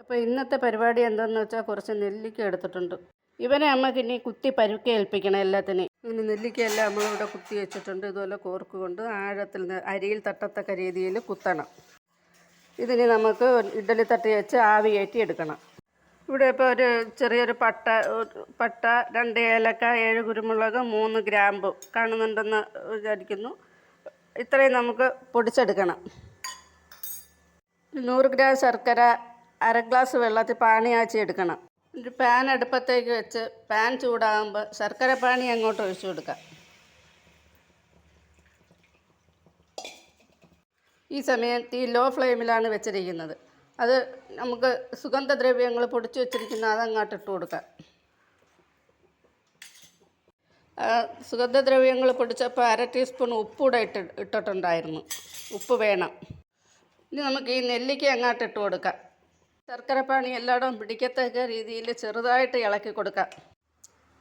അപ്പോൾ ഇന്നത്തെ പരിപാടി എന്താണെന്ന് വെച്ചാൽ കുറച്ച് നെല്ലിക്ക എടുത്തിട്ടുണ്ട്. ഇവനെ അമ്മയ്ക്ക് ഇനി കുത്തി പരുക്ക ഏൽപ്പിക്കണം എല്ലാത്തിനെയും. ഇനി നെല്ലിക്കയെല്ലാം നമ്മളിവിടെ കുത്തി വെച്ചിട്ടുണ്ട്. ഇതുപോലെ കോർക്ക് കൊണ്ട് ആഴത്തിൽ അരിയിൽ തട്ടത്തക്ക രീതിയിൽ കുത്തണം. ഇതിനി നമുക്ക് ഇഡലി തട്ടി വെച്ച് ആവി കയറ്റി എടുക്കണം. ഇവിടെ ഇപ്പോൾ ഒരു ചെറിയൊരു പട്ട പട്ട രണ്ട് ഏലക്ക ഏഴ് കുരുമുളക് മൂന്ന് ഗ്രാമ്പു കാണുന്നുണ്ടെന്ന് വിചാരിക്കുന്നു. ഇത്രയും നമുക്ക് പൊടിച്ചെടുക്കണം. നൂറ് ഗ്രാം ശർക്കര അര ഗ്ലാസ് വെള്ളത്തിൽ പാണിയാച്ചി എടുക്കണം. ഒരു പാൻ അടുപ്പത്തേക്ക് വെച്ച് പാൻ ചൂടാകുമ്പോൾ ശർക്കര പാനി അങ്ങോട്ട് ഒഴിച്ചു കൊടുക്കാം. ഈ സമയം തീ ലോ ഫ്ലെയിമിലാണ് വെച്ചിരിക്കുന്നത്. അത് നമുക്ക് സുഗന്ധദ്രവ്യങ്ങൾ പൊടിച്ചു വെച്ചിരിക്കുന്ന അതങ്ങോട്ട് ഇട്ട് കൊടുക്കാം. സുഗന്ധദ്രവ്യങ്ങൾ പൊടിച്ചപ്പോൾ അര ടീസ്പൂൺ ഉപ്പൂടെ ഇട്ട് ഇട്ടിട്ടുണ്ടായിരുന്നു. ഉപ്പ് വേണം. ഇനി നമുക്ക് ഈ നെല്ലിക്ക അങ്ങോട്ട് ഇട്ട് കൊടുക്കാം. ശർക്കര പാനി എല്ലായിടവും പിടിക്കത്തക്ക രീതിയിൽ ചെറുതായിട്ട് ഇളക്കി കൊടുക്കാം.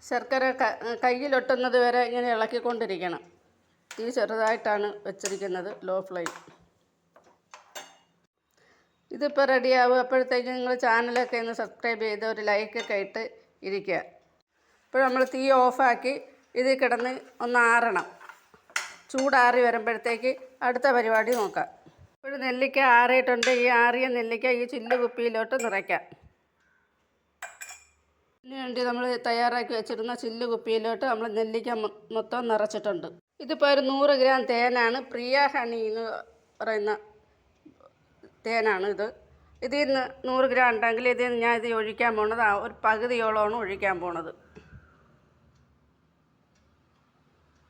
ശർക്കര കയ്യിലൊട്ടുന്നത് വരെ ഇങ്ങനെ ഇളക്കിക്കൊണ്ടിരിക്കണം. തീ ചെറുതായിട്ടാണ് വെച്ചിരിക്കുന്നത് ലോ ഫ്ലെയിം ഇതിപ്പോൾ റെഡിയാവും അപ്പോഴത്തേക്ക് നിങ്ങൾ ചാനലൊക്കെ ഒന്ന് സബ്സ്ക്രൈബ് ചെയ്ത് ഒരു ലൈക്കൊക്കെ ഇട്ട് ഇരിക്കുക. ഇപ്പോൾ നമ്മൾ തീ ഓഫാക്കി ഇതിൽ കിടന്ന് ഒന്ന് ആറണം. ചൂടാറി വരുമ്പോഴത്തേക്ക് അടുത്ത പരിപാടി നോക്കാം. ഇപ്പോൾ നെല്ലിക്ക ആറിയിട്ടുണ്ട്. ഈ ആറിയ നെല്ലിക്ക ഈ ചില്ല് കുപ്പിയിലോട്ട് നിറയ്ക്കാം. ഇതിനു വേണ്ടി നമ്മൾ തയ്യാറാക്കി വെച്ചിരുന്ന ചില്ല് കുപ്പിയിലോട്ട് നമ്മൾ നെല്ലിക്ക മൊത്തം നിറച്ചിട്ടുണ്ട്. ഇതിപ്പോൾ ഒരു നൂറ് ഗ്രാം തേനാണ്. പ്രിയ ഹണി എന്ന് പറയുന്ന തേനാണ് ഇത്. ഇതിൽ നിന്ന് നൂറ് ഗ്രാം ഉണ്ടെങ്കിൽ ഇതിൽ നിന്ന് ഞാൻ ഇത് ഒഴിക്കാൻ പോണത് ഒരു പകുതിയോളമാണ് ഒഴിക്കാൻ പോണത്.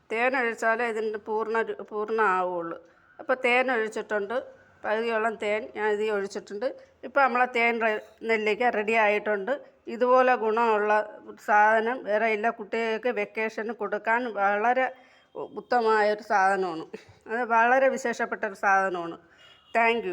തേൻ ഒഴിച്ചാലേ ഇതിന്റെ പൂർണ പൂർണ ആവുള്ളൂ. അപ്പോൾ തേൻ ഒഴിച്ചിട്ടുണ്ട്. പകുതിയോളം തേൻ ഞാൻ ഇതിൽ ഒഴിച്ചിട്ടുണ്ട്. ഇപ്പോൾ നമ്മളെ തേൻ നെല്ലിക്ക റെഡി ആയിട്ടുണ്ട്. ഇതുപോലെ ഗുണമുള്ള സാധനം വേറെ എല്ലാ കുട്ടികൾക്ക് വെക്കേഷന് കൊടുക്കാൻ വളരെ ഉത്തമമായൊരു സാധനമാണ്. അത് വളരെ വിശേഷപ്പെട്ട ഒരു സാധനമാണ് താങ്ക്